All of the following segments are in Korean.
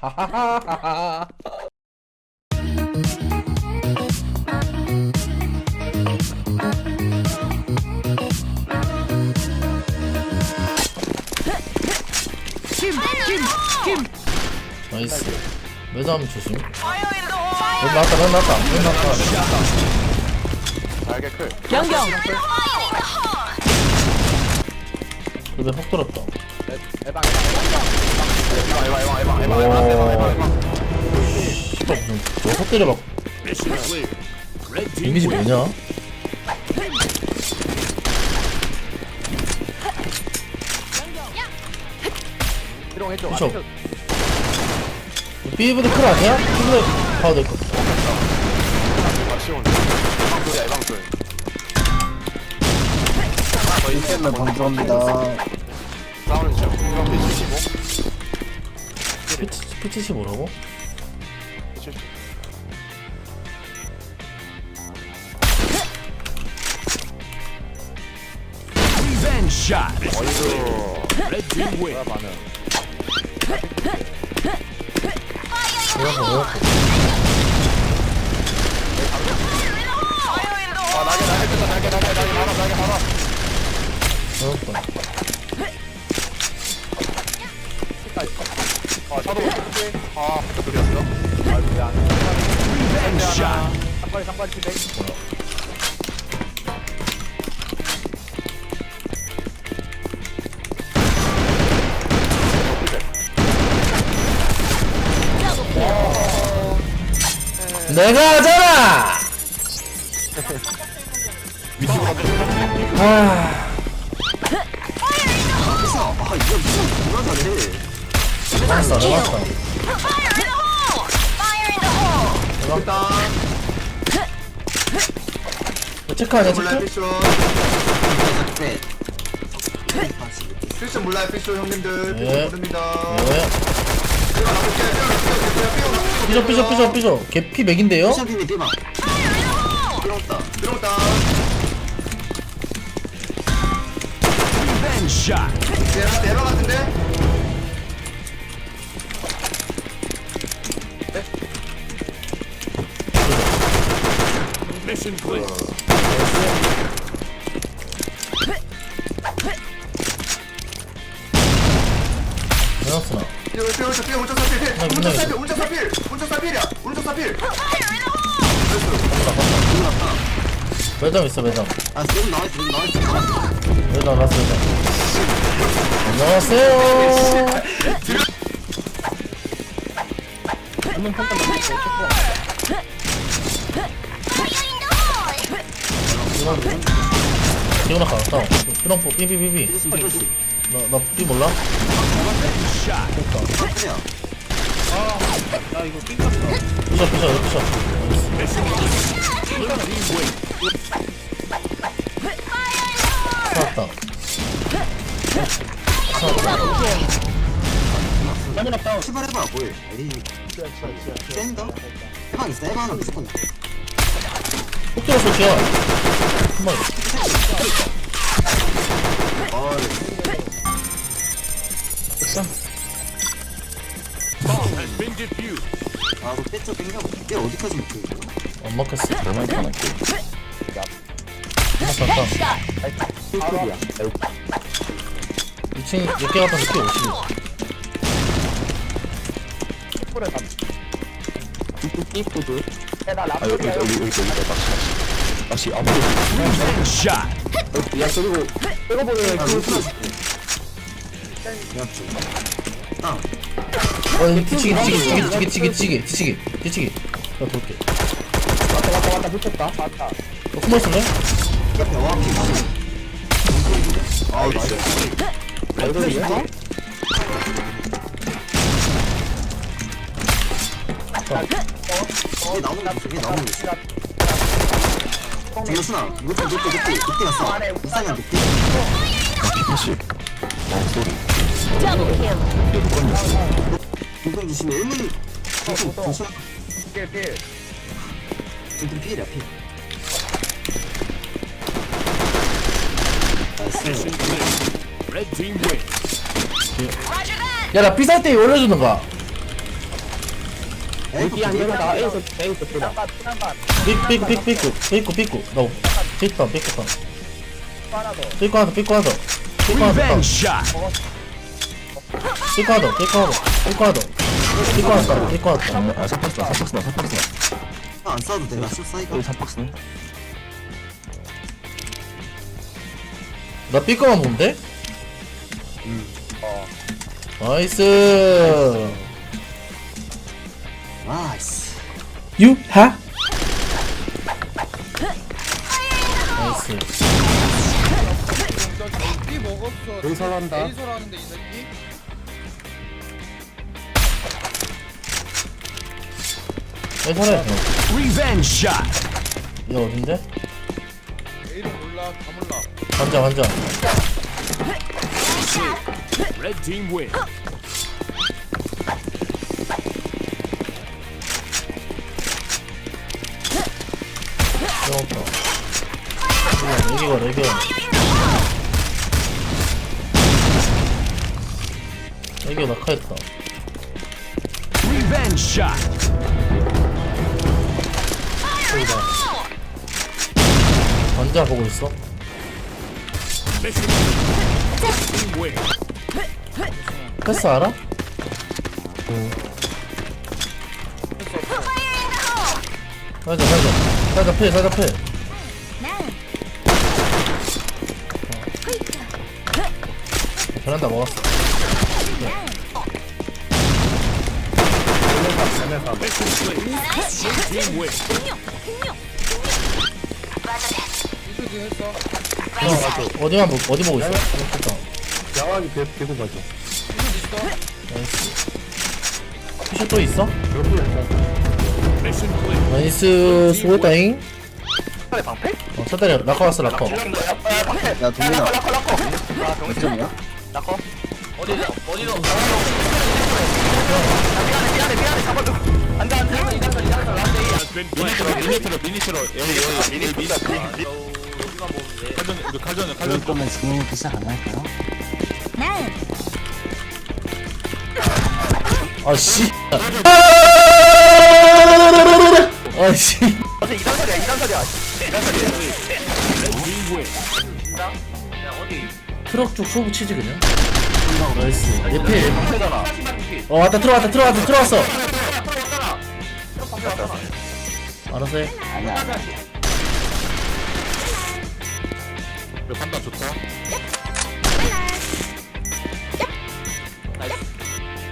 하하하하하. 나이스. 매점 조심. 여기 나왔다, 여기 나왔다, 여기 나왔다. 날개 클. 영영 그래, 폭 들었다. 에 너확 때려봐. 이미지 뭐냐? 그쵸? B브드 클 아니야? B브드 봐도 될것 같아. 일단 먼저 합니다. 싸우는 중. 공격대 75. 스피치시 뭐라고? 어이구. 레드 웨이. 뭐야. 아, 차도 없는데. 아, 돌렸어. 아, 근데 안 돼. 상대 하나. 상발이 상발이 피백. 내가 하잖아! 아, 아, 이거 무슨 누나 잘해. 나왔어, 나왔어. 일단 체크 아니야, 몰라요 체크? 피쇼. 네. 피쇼 몰라요 피쇼 형님들 네. 피쇼 모릅니다. 네. 삐져, 삐져, 삐져, 삐져. 개피 맥인데요? 들어왔다. 내가 내가 같은데? Clear. 나왔어. 피쇼 피쇼 피쇼 오른쪽 사필. 나 오른쪽. 사필. 오른쪽 사필. 오른쪽 사필이야. 오른쪽 사필. 매점 있어, 매점. 아 지금 나와 있어. 나와 있어. 매점 나왔어, 매점. 안녕하세요. 기어나 갔다. 피렁 지훈아 가 싸워 트럼프 삐삐삐삐. 너너삐 몰라? 됐다. 아, 나 이거 삥갔어. 부셔 부셔 부셔 살았다 살았다 출발해봐 뭐해. 에이. 다 해방 있어 해방은 무조건 폭도로 쏘지야 정말 됐어 아, 너 빼쳐 땡겨. 빼 어디까지 묶여 안 막혔어 너무 편하게 잠깐 힐클이야. 2층 6개 가다 6개 50 킥보드. 다. 삐푸드. 해나 라플이야. 여기 여기 여기 낚시. 낚시. Revenge shot. 야 그리고 빼고 보내. 그거 풀어줄게. 땅. 어, 여기 뒤치기, 뒤치기, 뒤치기, 뒤치기, 뒤치기, 뒤치기, 뒤치기. 나 돌게. 왔다 왔다 왔다 붙였다. 왔다. 어, 숨어 있을래? 아 나이스. 이거 거 있어. 이게 나무 이게 열어준다. 피해라 때 올려주는 거. 에이 안 되나 에이서 에이서 쁘다 삐, 삐꾸 삐꾸 삐꾸 삐꾸 삐꾸 너 삐꾸 삐꾸 삐꾸 하나 삐꾸 하나 더 삐꾸 하나 더 Revenge shot. 삐꾸 하나 더 삐꾸 하나 더 삐꾸 하나 더 삐꾸 하나 더 삐꾸 하나 더아 사박스다 사박스다 사박스다 안 싸도 돼 나 사이가 여기 사박스네 나 보면 돼? 어. 나이스 나이스 유하 나이스 이 먹었어. 용서한다. 에이소라는데 이 새끼. 괜찮아 Revenge shot. 얘 어딘데? 에이를 몰라. 다 몰라. 환자 환자 Red team win. 배 여기 가라 여기 낙하했다. Revenge shot. 여기다 환자 보고 있어. 패스 알아? 살자 살자 살자 패 살자 패 베란다 먹었어 했어. 형 어디만 보, 어디 보고 있어? 됐다 야왕이 배 배고 가죠 나이스 피셔 또 있어? 나이스 수고했다잉 차라리 방패? 어 첫다리 라커 왔어 라커 야 동민아 몇 점이야? 나커 어디서? 어디서? 미안해 미안해 미안해 잡아줘 안돼 안돼 이단설 이단설 안돼 Has been planted. 미니트로. 미니트로. 여기 여기 미니 미니 여기만 돼 칼전 우리 칼전 그럴 거면 지금부터 시작 안 할까요? 아씨. 아씨. 어제 이단설이야 이단설이야. 이단설이야. 어디 트럭 쪽 쇼부 치지 그냥? 나이스. 예필 방패잖아 어 왔다. 들어왔다. 들어왔다 들어왔어. 알았어 해 아니야. 그 판단 좋다.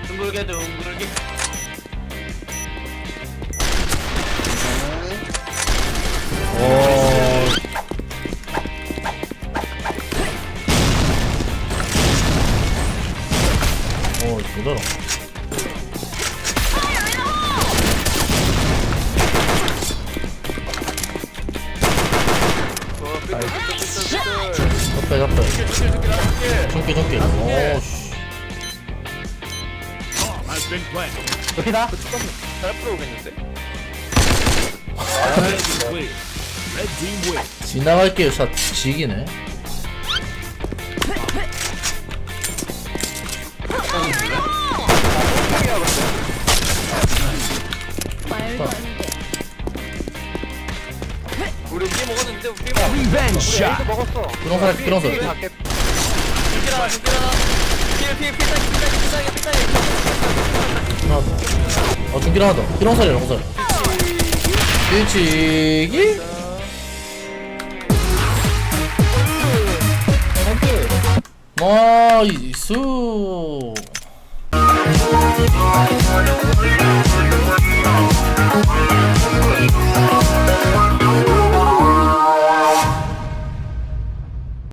둥글게 둥글게 오, 제대로. 잡배, 잡배. 중기, 중기. 오, 씨. Bomb has been planted. 여기다. 지나갈게요, 샷. 지기네. 우리 삐 먹었는데 삐 먹었어 shot. 에이스 먹었어 비롱살. 삐 갈게 삐라 삐라 삐삐 삐따기 삐따기 삐따기 삐따기 하나 더. 어, 중길 하나 더. 비롱살이야, 비롱살. 일치기. 나이스. Thank you.